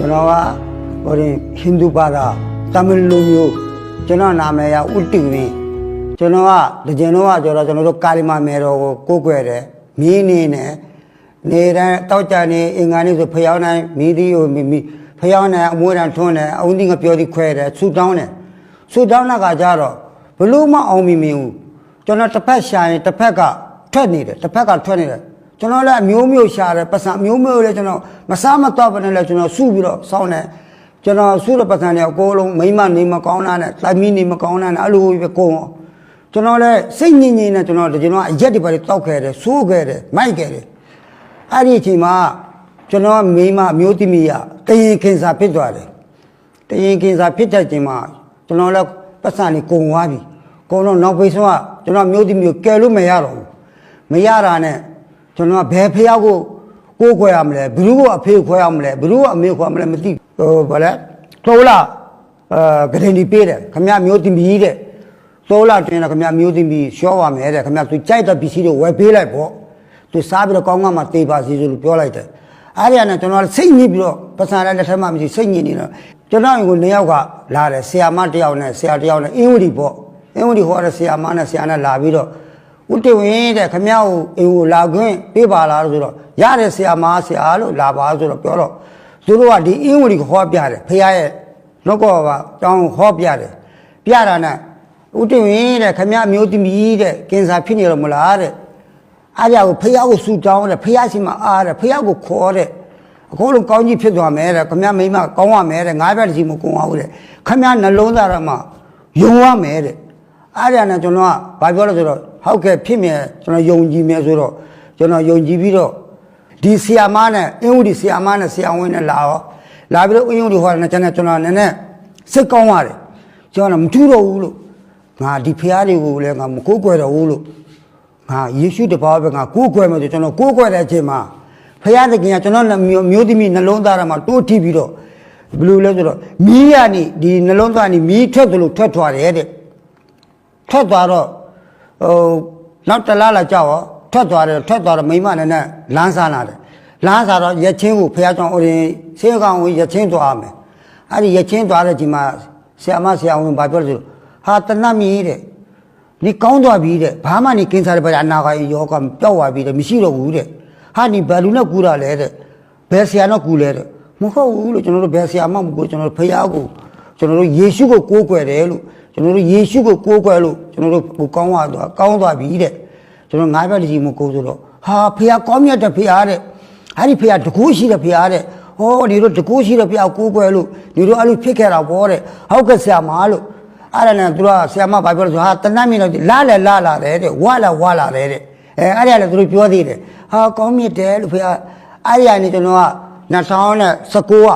ကျွန်တော်ကဟိုရင်ဟိန္ဒူဘာသာတမန်လူမျိုးကျွန်တော်နာမည်ကဥတိဝင်းကျွန်တော်ကဒီကျင်တော့ကကျွန်တော်ကျွန်တော်တို့ကာလီမာမေတော်ကိုကိုးကွယ်တယ်မင်းနေနဲ့နေတိုင်းတောက်ကြနေအင်္ဂါနေ့ဆိုဖျောင်းတိုင်းမိဒီကိုမိမိဖျောင်းနေအမွေးတန်ထွန်းတယ်အုံးတိငပြောတိခွဲတယ်ဆူတောင်းတယ်ဆူတောင်းတာကကြတော့ဘလို့မအောင်မီမင်းဘူးကျွန်တော်တစ်ဖက်ရှာရင်တစ်ဖက်ကထွက်နေတယ်တစ်ဖက်ကထွက်နေတယ် ကျွန်တော်လည်းအမျိုးမျိုးရှာတယ်ပတ်စံအမျိုးမျိုးလည်းကျွန်တော်မစားမတော့ဘဲနဲ့လည်းကျွန်တော်စုပြီးတော့စောင်းတယ်ကျွန်တော်စုတဲ့ပတ်စံတွေအကုန်လုံးမိမနေမကောင်းတာနဲ့တိုင်မီနေမကောင်းတာနဲ့အဲ့လိုပဲကုန်အောင်ကျွန်တော်လည်းစိတ်ညစ်ညစ်နဲ့ကျွန်တော်ကျွန်တော်အရက်တွေပါတောက်ခဲ့တယ်ဆိုးခဲ့တယ်မိုက်ခဲ့တယ်အဲ့ဒီအချိန်မှာကျွန်တော်မိမအမျိုးသမီးရတရင်ခင်စာဖြစ်သွားတယ်တရင်ခင်စာဖြစ်တဲ့ချိန်မှာကျွန်တော်လည်းပတ်စံတွေကုန်သွားပြီကုန်တော့နောက်ပိတ်ဆုံးကကျွန်တော်မျိုးသမီးကိုကယ်လို့မရတော့ဘူးမရတာနဲ့ ကျွန်တော်ကဘယ်ဖះကိုကိုးခွဲရမလဲဘ누구ကအဖေခွဲရမလဲဘ누구ကအမေခွဲရမလဲမသိဟိုဗါလဲသောလာအဲဂရင်ဒီပေးတယ်ခမမျိုးတင်ပြီးတဲ့သောလာတင်တယ်ခမမျိုးတင်ပြီးရှောပါမယ်တဲ့ခမသူကြိုက်တဲ့ပစ္စည်းတွေဝယ်ပေးလိုက်ပေါ့သူစားပြီးတော့ကောင်းကောင်းမှတေးပါစီဆိုလို့ပြောလိုက်တယ်အဲ့ဒီကနေကျွန်တော်စိတ်ညစ်ပြီးတော့ပစံလည်းလက်ထက်မှမရှိစိတ်ညစ်နေတော့ကျွန်တော်ကိုနှစ်ယောက်ကလာတယ်ဆရာမတစ်ယောက်နဲ့ဆရာတစ်ယောက်နဲ့အင်းဝတီပေါ့အင်းဝတီဟောတဲ့ဆရာမနဲ့ဆရာနဲ့လာပြီးတော့ ဦးတင်ဝင်းတဲ့ခမည်းကိုအိမ်ကိုလာခွင့်ပေးပါလားဆိုတော့ရတယ်ဆရာမဆရာလို့လာပါဆိုတော့ပြောတော့သူတို့ကဒီအင်္ဂလိပ်ဟောပြတယ်ဖခင်ရဲ့လောကကတောင်းဟောပြတယ်ပြတာနဲ့ဦးတင်ဝင်းတဲ့ခမည်းမျိုးသမီးတဲ့ကင်ဆာဖြစ်နေတော့မလားတဲ့အားရကိုဖခင်ကိုဆူတောင်းတယ်ဖခင်စီမှာအားတယ်ဖခင်ကိုခေါ်တယ်အခုလုံးကောင်းကြီးဖြစ်သွားမယ်တဲ့ခမည်းမိမကောင်းရမယ်တဲ့ငါးပြတ်စီမကုန်အောင်တဲ့ခမည်းနှလုံးသားရမှာယုံရမယ်တဲ့ အဲ့ဒါနဲ့ကျွန်တော်ကဘာပြောလဲဆိုတော့ဟုတ်ကဲ့ဖြစ်မြဲကျွန်တော်ယုံကြည်မြဲဆိုတော့ကျွန်တော်ယုံကြည်ပြီးတော့ဒီဆီယာမနဲ့အင်းဦးဒီဆီယာမနဲ့ဆီယာဝင်းနဲ့လာရောလာပြီးတော့အင်းဦးဒီဟောတယ်နဲ့ကျွန်တော်ကျွန်တော်နည်းနည်းစိတ်ကောင်းပါတယ်ကျွန်တော်မထူးတော့ဘူးလို့ငါဒီဖရားတွေကိုလည်းငါမကိုးကွယ်တော့ဘူးလို့ငါယေရှုတပါးပဲငါကိုးကွယ်မယ်ဆိုကျွန်တော်ကိုးကွယ်တဲ့အချိန်မှာဖရားသခင်ကကျွန်တော်မျိုးမျိုးသမီးနှလုံးသားထဲမှာတိုးထိပ်ပြီးတော့ဘယ်လိုလဲဆိုတော့မီးရနေဒီနှလုံးသားနေမီးထွက်သလိုထွက်သွားတယ်တဲ့ ထွက်သွားတော့ဟိုနောက်တစ်လားလာကြောက်ရောထွက်သွားတယ်ထွက်သွားတော့မိမနဲ့နဲ့လမ်းစားလာတယ်လမ်းစားတော့ရက်ချင်းကိုဖះကြောင့်ဦးရင်ဆေးကောင်ကိုရက်ချင်းသွားမယ်အဲ့ဒီရက်ချင်းသွားတဲ့ဒီမှာဆရာမဆရာဝန်ဘာပြောလဲဆိုဟာတနတ်မီတဲ့ဒီကောင်းသွားပြီတဲ့ဘာမှနေကင်းစားတဲ့ဘာအနာဂါယောကပျောက်သွားပြီတဲ့မရှိတော့ဘူးတဲ့ဟာဒီဘယ်လူနဲ့ကူတာလဲတဲ့ဘယ်ဆရာနဲ့ကူလဲတဲ့မဟုတ်ဘူးလို့ကျွန်တော်တို့ဘယ်ဆရာမှမကူကျွန်တော်တို့ဖះကိုကျွန်တော်တို့ယေရှုကိုကိုးကွယ်တယ်လို့ ကျွန်တော်တို့ယေရှုကိုကိုးကွယ်လို့ကျွန်တော်တို့ကိုကောင်းသွားသွားကောင်းသွားပြီတဲ့ကျွန်တော်ငါးဘက်တကြီးမကိုးဆိုတော့ဟာဖះကောင်းမြတ်တဲ့ဖះတဲ့အဲ့ဒီဖះတကူရှိတဲ့ဖះတဲ့ဟောဒီတို့တကူရှိတဲ့ဖះကိုးကွယ်လို့ဒီတို့အဲ့လိုဖြစ်ခဲ့တာပေါ့တဲ့ဟုတ်ကဲ့ဆရာမလို့အဲ့ဒါနဲ့သူကဆရာမဘာပြောလဲဆိုဟာတနတ်မြင့်တော့လာလဲလာလာတယ်တဲ့ဝါလာဝါလာတယ်တဲ့အဲအဲ့ဒါလည်းသူတို့ပြောသေးတယ်ဟာကောင်းမြတ်တယ်လို့ဖះအဲ့ဒီကနေကျွန်တော်က2019က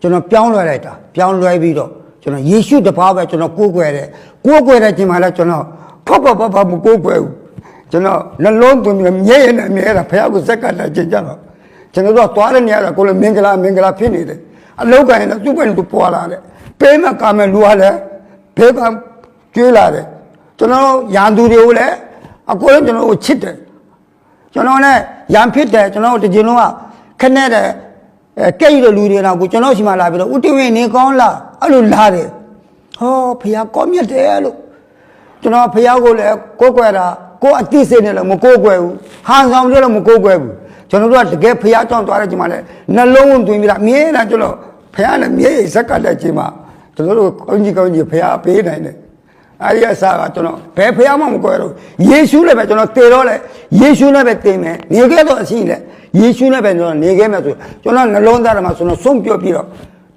ကျွန်တော်ပြောင်းလဲလိုက်တာပြောင်းလဲပြီးတော့ ကျွန်တော်ယေရှုတပါးပဲကျွန်တော်ကိုးကွယ်တယ်ကိုးကွယ်တဲ့ချိန်မှာလည်းကျွန်တော်ဖတ်ဖတ်ဖတ်ဖတ်မကိုးကွယ်ဘူးကျွန်တော်နှလုံးသွင်းပြီးမြဲရနေမြဲတာဖះကိုစက်ကတ်လိုက်ကြကြတော့ကျွန်တော်တို့ကသွားတဲ့နေရာကကိုလည်းမင်္ဂလာမင်္ဂလာဖြစ်နေတယ်အလောက်ကရင်လည်းသူ့ဘက်သူပွာလာတယ်ပေးမကာမယ်လူကလည်းဘေးကကျွေးလာတယ်ကျွန်တော်ရန်သူတွေကိုလည်းအကိုလည်းကျွန်တော်ကိုချစ်တယ်ကျွန်တော်နဲ့ရံဖြစ်တယ်ကျွန်တော်တို့တကြင်လုံးကခနဲ့တဲ့အဲကဲ့ရတဲ့လူတွေတော့ကိုကျွန်တော်ရှိမှလာပြီးတော့ဥတီဝင်နေကောင်းလား အဲ့လိုလာတယ်ဟောဖះကောင်းမြတ်တယ်လို့ကျွန်တော်ဖះကိုလည်းကိုးကွယ်တာကိုအတိစိတ်နဲ့လည်းမကိုးကွယ်ဘူးဟန်ဆောင်တယ်လည်းမကိုးကွယ်ဘူးကျွန်တော်တို့ကတကယ်ဖះကြောင်းသွားတဲ့ချိန်မှာလည်းနှလုံးသွင်းပြီးတာအမြဲတမ်းကျွန်တော်ဖះနဲ့မြဲရဇက်ကတဲ့ချိန်မှာကျွန်တော်တို့ကောင်းကြီးကောင်းကြီးဖះပေးနိုင်တယ်အဲ့ဒီအစားကကျွန်တော်ဘယ်ဖះမှမကွယ်တော့ယေရှုလည်းပဲကျွန်တော်တေတော့လေယေရှုလည်းပဲတင်မယ်နေခဲ့တော့အရှိလေယေရှုလည်းပဲကျွန်တော်နေခဲ့မယ်ဆိုကျွန်တော်နှလုံးသားထဲမှာကျွန်တော်ဆုံးပြောပြီးတော့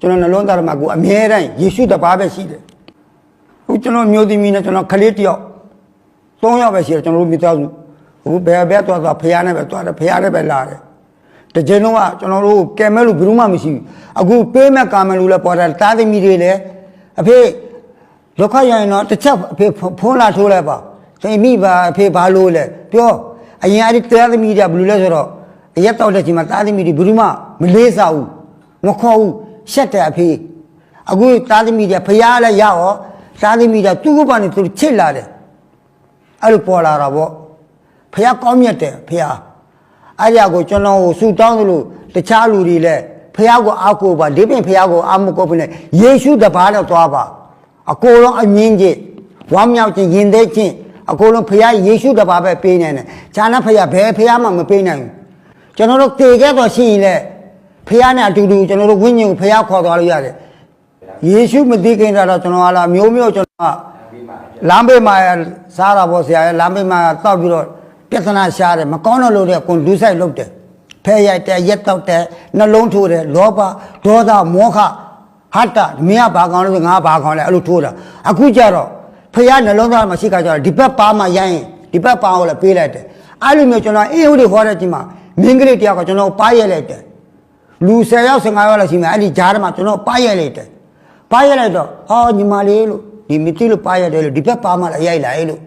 ကျွန်တော်နှလုံးသားထဲမှာကိုအမြဲတမ်းယေရှုတပါးပဲရှိတယ်ဟိုကျွန်တော်မျိုးသမီးနဲ့ကျွန်တော်ခလေးတယောက်သုံးယောက်ပဲရှိတယ်ကျွန်တော်တို့မိသားစုဟိုဘယ်ဘက်သွားသွားဖះနဲ့ပဲသွားတယ်ဖះနဲ့ပဲလာတယ်တကြိမ်လုံးကကျွန်တော်တို့ကဲမဲလို့ဘယ်သူမှမရှိဘူးအခုပေးမဲ့ကာမယ်လို့လည်းပေါ်တယ်တားသမီးတွေလည်းအဖေဒုက္ခရရင်တော့တစ်ချက်အဖေဖုန်းလာထိုးလိုက်ပါသိမိပါအဖေဘာလို့လဲပြောအရင်အဲ့ဒီတရားသမီးတွေကဘယ်လိုလဲဆိုတော့အရက်တောက်တဲ့ချိန်မှာသားသမီးတွေဘယ်သူမှမလေးစားဘူးမခေါ်ဘူး ရှက်တယ်အဖေအခုသားသမီးတွေဖရားလည်းရရောသားသမီးတွေသူ့ဘက်ကနေသူချစ်လာတယ်အဲ့လိုပေါ်လာတာပေါ့ဖရားကောင်းမြတ်တယ်ဖရားအဲ့ဒီအကိုကျွန်တော်ကိုဆူတောင်းသလိုတခြားလူတွေလည်းဖះကိုအာကိုပါဒီပြင်ဖះကိုအာမကိုပနဲ့ယေရှုတပါးတော့သွားပါအကိုလုံးအမြင့်ချင်းဝမ်းမြောက်ခြင်းယဉ်သေးခြင်းအကိုလုံးဖះယေရှုတပါးပဲပေးနိုင်တယ်ဈာနဖះဘယ်ဖះမှမပေးနိုင်ဘူးကျွန်တော်တို့တည်ခဲ့တော့ရှိရင်လေ ဖះနဲ့အတူတူကျွန်တော်တို့ဝိညာဉ်ကိုဖះခေါ်သွားလို့ရတယ်ယေရှုမသိခင်တာတော့ကျွန်တော်ကလာမျိုးမျိုးကျွန်တော်ကလမ်းဘေးမှာစားတာပေါ့ဆရာရဲ့လမ်းဘေးမှာတောက်ပြီးတော့ပြဿနာရှားတယ်မကောင်းတော့လို့တဲ့ကွန်ဒူးဆိုင်လုပ်တယ်ဖဲရိုက်တယ်ရက်တောက်တယ်နှလုံးထိုးတယ်လောဘဒေါသမောဟဟတ္တမင်းကဘာကောင်းလို့ငါဘာကောင်းလဲအဲ့လိုထိုးတာအခုကျတော့ဖះနှလုံးသားမှာရှိခါကျတော့ဒီဘက်ပါမှရိုင်းရင်ဒီဘက်ပါကိုလည်းပေးလိုက်တယ်အဲ့လိုမျိုးကျွန်တော်အေးဟုတ်တွေဟောတဲ့ချိန်မှာမင်းကလေးတယောက်ကကျွန်တော်ပါရက်လိုက်တယ် လူ10ယောက်15ယောက်လောက်ရှိမှအဲ့ဒီဂျားထဲမှာကျွန်တော်ပါရက်လိုက်တယ်ပါရလိုက်တော့ဟောညီမလေးလို့ဒီမတိလို့ပါရတယ်လို့ဒီဘက်ပါမှလည်းရိုက်လိုက်လို့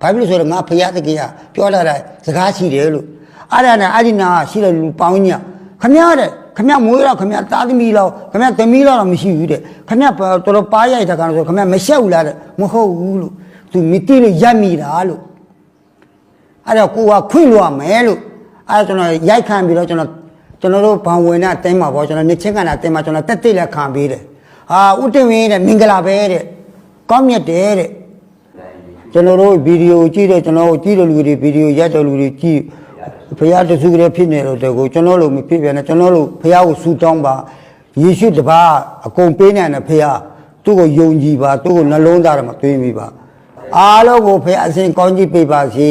ဘာဖြစ်လို့ဆိုတော့ငါဖရာတကယ်ကပြောလာတာစကားရှိတယ်လို့အဲ့ဒါနဲ့အဲ့ဒီနာရှိတဲ့လူပေါင်းညခမရတဲ့ခမရမွေးတော့ခမရသားသမီးလောက်ခမရသမီးလောက်တော့မရှိဘူးတဲ့ခမရတော်တော်ပါရိုက်တာကတော့ဆိုခမရမရှက်ဘူးလားတဲ့မဟုတ်ဘူးလို့သူမတိလို့ရက်မိတာလို့အဲ့တော့ကိုကခွင့်လို့ရမယ်လို့အဲ့ဒါကျွန်တော်ရိုက်ခံပြီးတော့ကျွန်တော် ကျွန်တော်တို့ဘောင်ဝင်တဲ့အတင်းမှာပေါ့ကျွန်တော်နေချင်းကနာအတင်းမှာကျွန်တော်တက်တိလက်ခံပေးတယ်ဟာဥတည်ဝင်းတဲ့မင်္ဂလာပဲတဲ့ကောင်းမြတ်တယ်တဲ့ကျွန်တော်တို့ဗီဒီယိုကြည့်တဲ့ကျွန်တော်တို့ကြည့်တဲ့လူတွေဗီဒီယိုရိုက်တဲ့လူတွေကြည့်ဖះတစုကလေးဖြစ်နေတော့တဲ့ကိုကျွန်တော်တို့မဖြစ်ပြန်နဲ့ကျွန်တော်တို့ဖះကိုဆူတောင်းပါယေရှုတပါးအကုန်ပေးနိုင်တဲ့ဖះသူ့ကိုယုံကြည်ပါသူ့ကိုနှလုံးသားထဲမှာသွင်းပြီးပါအားလုံးကိုဖះအစဉ်ကောင်းကြီးပေးပါစေ